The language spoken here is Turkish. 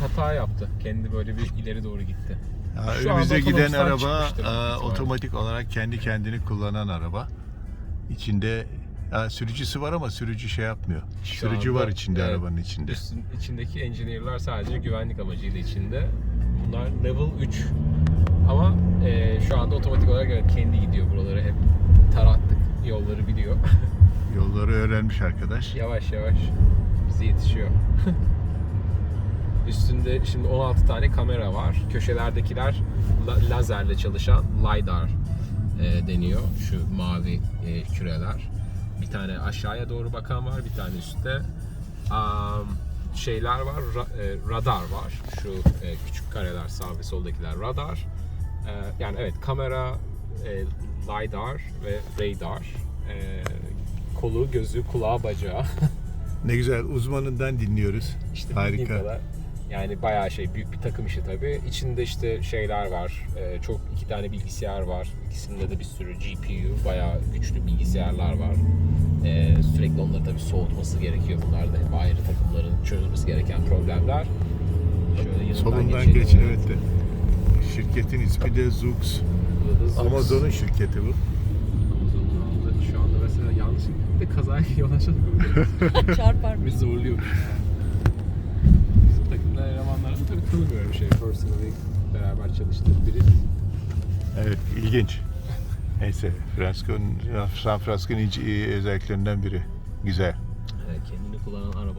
hata yaptı. Kendi böyle bir ileri doğru gitti. Ya Şu önümüze giden araba e, otomatik olarak kendi kendini kullanan araba. İçinde ya, sürücüsü var ama sürücü şey yapmıyor. Şu sürücü anda, var içinde evet. arabanın içinde. Üstün, içindeki engineer'lar sadece güvenlik amacıyla içinde. Bunlar level 3. Ama e, şu anda otomatik olarak evet kendi gidiyor buraları hep tarattık. Yolları biliyor. Yolları öğrenmiş arkadaş. yavaş yavaş bize yetişiyor. Üstünde şimdi 16 tane kamera var. Köşelerdekiler la- lazerle çalışan LiDAR e, deniyor. Şu mavi e, küreler. Bir tane aşağıya doğru bakan var, bir tane üstte. Am, şeyler var, ra- e, radar var. Şu e, küçük kareler sağ ve soldakiler radar. E, yani evet kamera, e, LiDAR ve radar. E, kolu, gözü, kulağı, bacağı. Ne güzel uzmanından dinliyoruz. İşte Harika. kadar. Yani bayağı şey büyük bir takım işi tabii. İçinde işte şeyler var. e, çok iki tane bilgisayar var. İkisinde de bir sürü GPU, bayağı güçlü bilgisayarlar var. E, sürekli onları tabii soğutması gerekiyor. Bunlar da hep ayrı takımların çözmesi gereken problemler. Şöyle Solundan geç evet de. Şirketin ismi de Zoox. Amazon'un şirketi bu. Amazon'un. Şu anda mesela yanlışlıkla kazaya yol açalım. Çarpar mı? Ve personally beraber çalıştığım biri. Evet ilginç. Neyse Francisco'nun San Francisco'nun özelliklerinden biri. Güzel. Evet, kendini kullanan araba